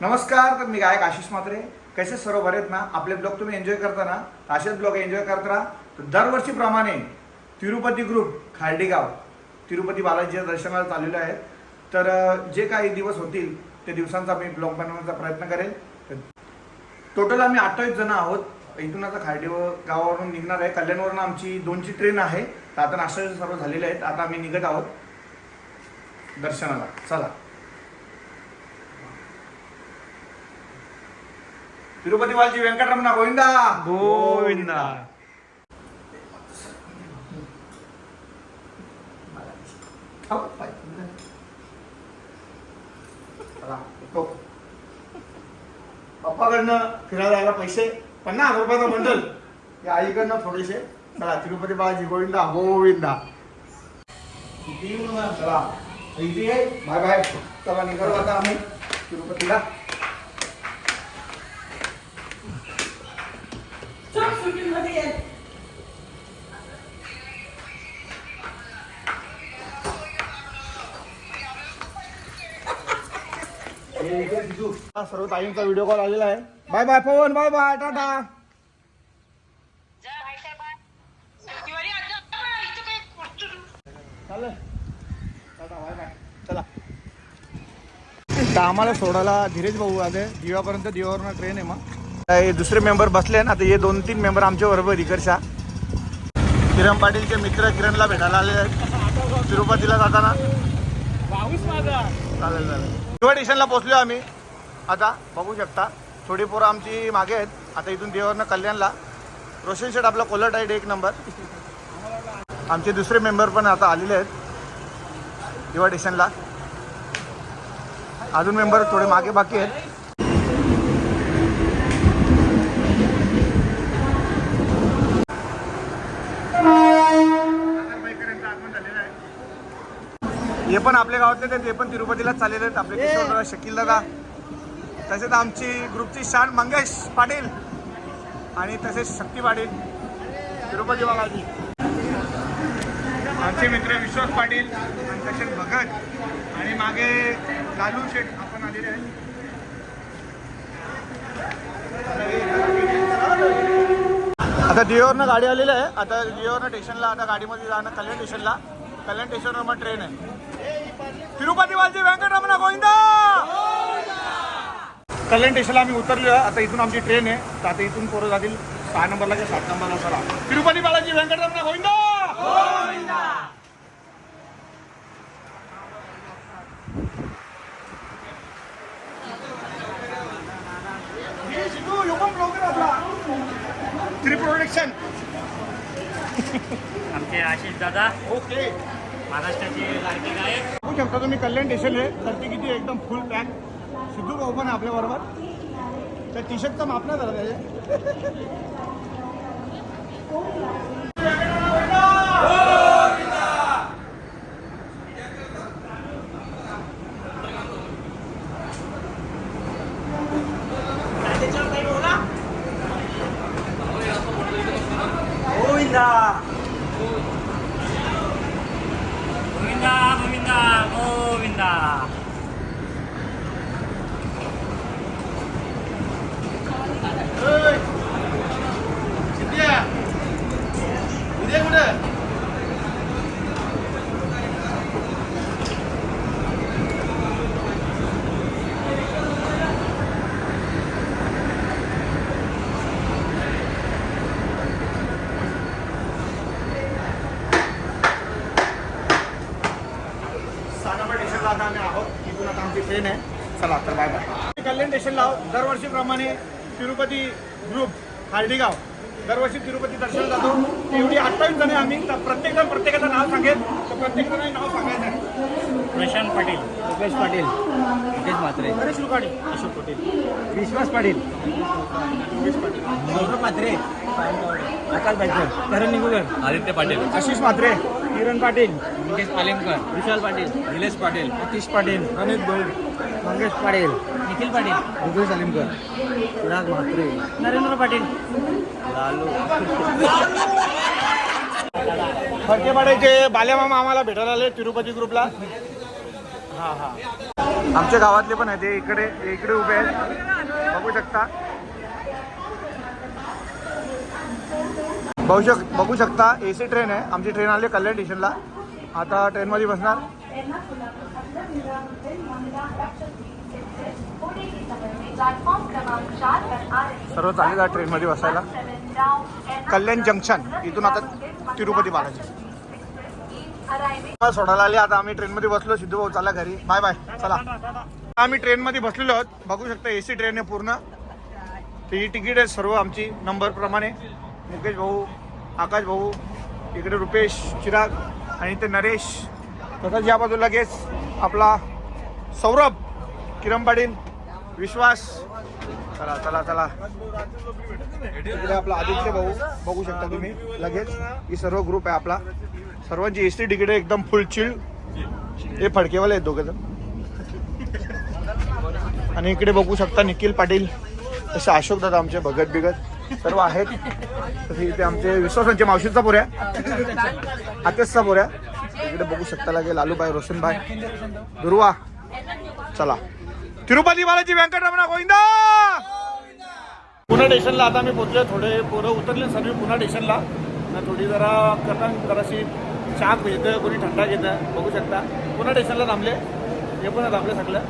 नमस्कार तर मी गायक आशिष मात्रे. कसे सर्व बरे आहेत ना? आपले ब्लॉग तुम्ही एन्जॉय करता ना? असेच ब्लॉग एन्जॉय करत राहा. तर दरवर्षीप्रमाणे तिरुपती ग्रुप खार्डीगाव तिरुपती बालाजीच्या दर्शनाला चाललेलो आहे. तर जे काही दिवस होतील ते दिवसांचा मी ब्लॉग बनवण्याचा प्रयत्न करेल. टोटल आम्ही अठ्ठावीस जण आहोत. इथून आता खार्डी गावावरून निघणार आहे. कल्याणवरून आमची दोनची ट्रेन आहे. तर आता नाश्ता सर्व झालेले आहेत. आता आम्ही निघत आहोत दर्शनाला. चला. तिरुपती बालजी व्यंकटरमणा गोविंदा गोविंदा चला, येतो. पप्पाकडनं फिरायला पैसे पन्नास हजार रुपयाचा बंडल या आईकडनं थोडेसे चला तिरुपती बालाजी गोविंदा गोविंदा चला इथे आहे बाय बाय चला निघालो आता आम्ही तिरुपतीला हा, सर्व ताईंचा व्हिडिओ कॉल आलेला आहे. Bye. Bye Pavan bye bye tata चालेल. टाटा बाय बाय चला. तर आम्हाला सोडायला धीरेज भाऊ आले. दिवापर्यंत दिवावरनं ट्रेन आहे मग. हे दुसरे मेंबर बसले ना आता हे दोन तीन मेंबर आमच्या बरोबर इकडच्या किरण पाटीलचे मित्र किरणला भेटायला आले आहेत. तिरुपतीला जाताना. चालेल चालेल. दिवा स्टेशनला पोहोचलो आम्ही. आता बघू शकता. थोडी पोरं आमची मागे आहेत. आता इथून देवावरनं कल्याणला. रोशन शेट आपला कोलट आहे एक नंबर आमचे दुसरे मेंबर पण आता आलेले आहेत. दिवा स्टेशनला अजून मेंबर थोडे मागे बाकी आहेत. हे पण आपल्या गावातले आहेत, ते पण तिरुपतीलाच चाललेले आहेत. आपले किशोर शकील दादा. तसेच आमची ग्रुपची शान मंगेश पाटील आणि तसेच शक्ती पाटील. तिरुपती बालाजी. आमचे मित्र विश्वास पाटील आणि तसेच भगत आणि मागे लालू शेठ आपण आलेले आहे आता दिवेवरनं गाडी आलेली आहे. आता दिवेवरनं स्टेशनला आता गाडीमध्ये जाणं कल्याण स्टेशनला कल्याण स्टेशनवर मग ट्रेन आहे. तिरुपती बालजी व्यंकटरमणा गोविंदा! कल्याण स्टेशनला आम्ही उतरलो आता इथून आमची ट्रेन आहे. तर आता इथून पोरं जातील. सहा नंबरला किंवा सात नंबरला चला तिरुपती बालाजी व्यंकटरमणा गोविंदा! प्रोडक्शन आमचे आशिष दादा. ओके महाराष्ट्राचे लाडके गायक बघू शकता तुम्ही कल्याण स्टेशन आहे गर्दी किती एकदम फुल पॅक सिद्धू भाऊ पण आहे आपल्या बरोबर. त्या टी शर्ट तर नाही झाला त्याचे गोविंदा गोविंदा गोविंदा गोविंदा उद्या कुठे सानापा स्टेशनला आता आम्ही आहोत ट्रेन आहे. चला तर बाय बाय कल्याण स्टेशनला दरवर्षीप्रमाणे तिरुपती ग्रुप खार्डीगाव दरवर्षी तिरुपती दर्शन जातो एवढी अठ्ठावीस जण आम्ही तर प्रत्येक जण प्रत्येकाचं नाव सांगेल तर प्रत्येक जण नाव सांगायचं आहे. प्रशांत पाटील. योगेश पाटील. नितेश म्हात्रे. गणेश रुकाडी अशोक पाटील. विश्वास पाटील. गौरव म्हात्रे. आकाश भाईकर करण निगुगर. आदित्य पाटील. आशिष म्हात्रे. किरण पाटील. निकेश पालेमकर विशाल पाटील. निलेश पाटील. नितीश पाटील. अनित भोईर मंगेश पाटील. निखिल पाटील. विजय सालिमकर चिराग म्हात्रे. नरेंद्र पाटील. लालू. फडकेपाड्याचे बाल्यामामा आम्हाला भेटायला आले तिरुपती ग्रुपला. हा हा. आमच्या गावातले पण आहे ते इकडे इकडे उभे आहेत. बघू शकता. बघू शक बघू शकता ए सी ट्रेन आहे. आमची ट्रेन आली कल्याण स्टेशनला आता ट्रेनमध्ये बसणार. सर्व चालेल ट्रेनमध्ये बसायला. कल्याण जंक्शन इथून आता तिरुपती बालाजी. सोडायला आले आता आम्ही ट्रेनमध्ये बसलो सिद्धू भाऊ चला घरी. बाय बाय चला. आम्ही ट्रेनमध्ये बसलेलो आहोत. बघू शकता ए सी ट्रेन आहे पूर्ण. तर ही तिकीट आहे सर्व आमची नंबर प्रमाणे. मुकेश भाऊ आकाश भाऊ इकडे रुपेश चिराग आणि ते नरेश. तसंच या बाजूला लगेच आपला सौरभ किरण पाटील विश्वास. चला चला चला. इकडे आपला आदित्य भाऊ बघू शकता तुम्ही लगेच. ही सर्व ग्रुप आहे आपला. सर्वांची एस टी तिकीट आहे एकदम फुल चिल हे फडकेवाले आहेत दोघे जण. आणि इकडे बघू शकता निखिल पाटील. तसे अशोक दादा आमचे भगत बिगत सर्व आहेत. तसे इथे आमचे विश्वासांचे मावशीचा पोऱ्या आतेशचा पोऱ्या इकडे बघू शकता लागेल लालूबाई रोशनबाई. दुर्वा. चला. तिरुपती बालाजी व्यंकटरमणा गोविंदा! पुणे स्टेशनला आता आम्ही पोहोचलो थोडे पोरं उतरले सर्व पुणे स्टेशनला. आणि थोडी जरा करता जराशी चहा घेतं कोणी थंडा घेतं बघू शकता. पुणे स्टेशनला थांबले. हे पण थांबले सगळं.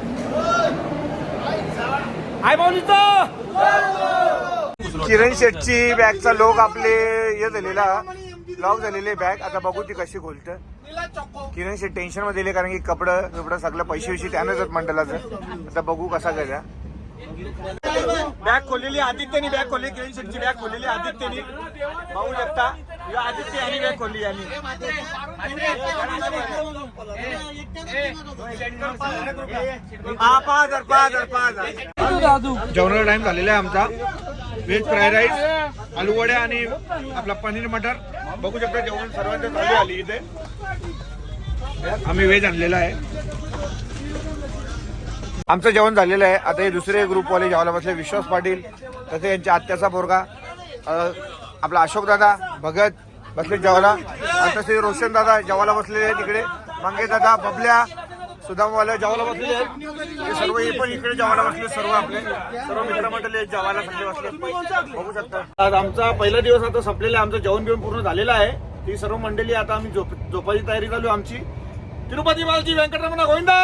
हाय माऊलीचं किरण शेटची बॅगचा लोक आपले हे झालेला लॉक झालेले बॅग. आता बघू ती कशी खोलत. किरण शेट टेन्शनमध्ये दिले कारण की कपडं बिपडं सगळं पैसे विषयी त्यानंच मंडळाचं. आता बघू कसा करूया बॅग खोललेली आदित्यनी बॅग खोलली किरण शेटची बॅग खोललेली आदित्यनी. पाहू शकता आदित्य यांनी बॅग खोलली यांनी. पाच हजार पाच हजार पाच हजार जेवणाचा टाइम झालेला आहे आमचा. व्हेज फ्राईड राईस आलू वड्या आणि आपला पनीर मटर. बघू शकता जेवण सर्वांच्या आली इथे. आम्ही वेज आणलेला आहे. आमचं जेवण झालेलं आहे. आता हे दुसरे ग्रुपवाले जेवायला बसले. विश्वास पाटील तसे यांच्या आत्याचा पोरगा आपला अशोक दादा भगत बसले जेवायला. आणि तसे रोशन दादा जेवायला बसलेले आहे तिकडे मंगेश दादा बबल्या सुदामवाले जेवायला बसलेले आहेत. हे सर्व हे पण इकडे जेवायला बसले सर्व आपले. सर्व मित्रमंडळी आहेत जेवायला सगळे बसले बघू शकता. आज आमचा पहिला दिवस आता संपलेला आहे. आमचं जेवण बिवण पूर्ण झालेलं आहे. ती सर्व मंडळी आता आम्ही झोप झोपायची तयारी चालू आमची. तिरुपती बालाजी व्यंकटरमणा गोविंदा